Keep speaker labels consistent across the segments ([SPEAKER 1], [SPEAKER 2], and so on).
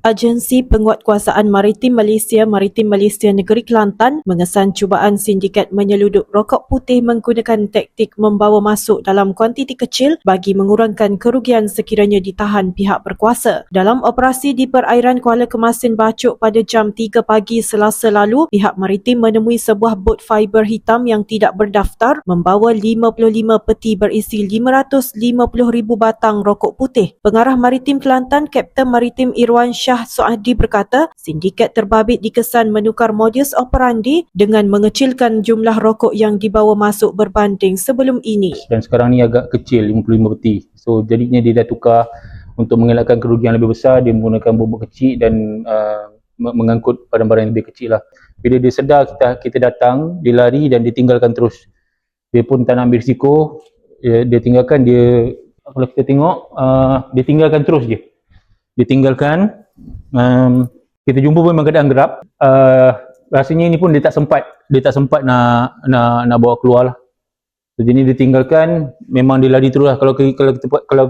[SPEAKER 1] Agensi Penguatkuasaan Maritim Malaysia Maritim Malaysia Negeri Kelantan mengesan cubaan sindiket menyeluduk rokok putih menggunakan taktik membawa masuk dalam kuantiti kecil bagi mengurangkan kerugian sekiranya ditahan pihak berkuasa. Dalam operasi di perairan Kuala Kemasin Bacuk pada jam 3 pagi Selasa lalu, pihak maritim menemui sebuah bot fiber hitam yang tidak berdaftar membawa 55 peti berisi 550,000 batang rokok putih. Pengarah Maritim Kelantan Kapten Maritim Irwan Shah Shah Soadi berkata, sindiket terbabit dikesan menukar modus operandi dengan mengecilkan jumlah rokok yang dibawa masuk berbanding sebelum ini.
[SPEAKER 2] Dan sekarang ni agak kecil, 55 peti. So jadinya dia dah tukar untuk mengelakkan kerugian lebih besar, dia menggunakan bubuk kecil dan uh, mengangkut barang-barang yang lebih kecil lah. Bila dia sedar kita kita datang, dia lari dan ditinggalkan terus. Dia pun tak nak ambil risiko, dia, dia tinggalkan, dia kalau kita tengok, uh, dia tinggalkan terus je. Dia tinggalkan, um, kita jumpa pun memang keadaan gerap uh, rasanya ini pun dia tak sempat dia tak sempat nak nak nak bawa keluar lah. Jadi dia tinggalkan memang dia lari terus lah. Kalau kalau kita kalau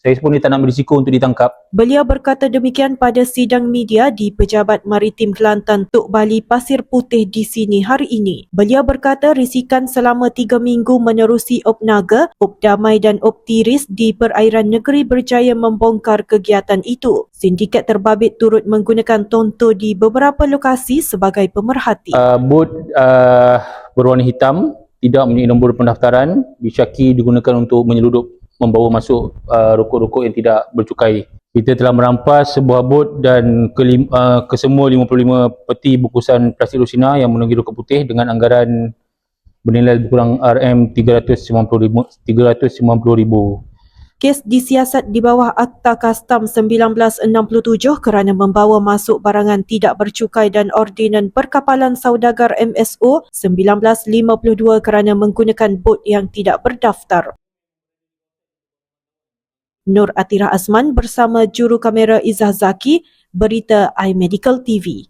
[SPEAKER 2] saya pun nak berisiko untuk ditangkap.
[SPEAKER 1] Beliau berkata demikian pada sidang media di Pejabat Maritim Kelantan Tuk Bali Pasir Putih di sini hari ini. Beliau berkata risikan selama tiga minggu menerusi Op Naga, Op Damai dan Op Tiris di perairan negeri berjaya membongkar kegiatan itu. Sindiket terbabit turut menggunakan tonto di beberapa lokasi sebagai pemerhati.
[SPEAKER 2] Uh, bot uh, berwarna hitam tidak mempunyai nombor pendaftaran disyaki digunakan untuk menyeludup membawa masuk uh, rokok-rokok yang tidak bercukai. Kita telah merampas sebuah bot dan ke, uh, kesemua 55 peti bungkusan plastik rosina yang menunggu rokok putih dengan anggaran bernilai lebih kurang RM 390,000.
[SPEAKER 1] Kes disiasat di bawah Akta Kastam 1967 kerana membawa masuk barangan tidak bercukai dan Ordinan Perkapalan Saudagar MSO 1952 kerana menggunakan bot yang tidak berdaftar. Nur Atira Asman bersama juru kamera Izzah Zaki, berita iMedical TV.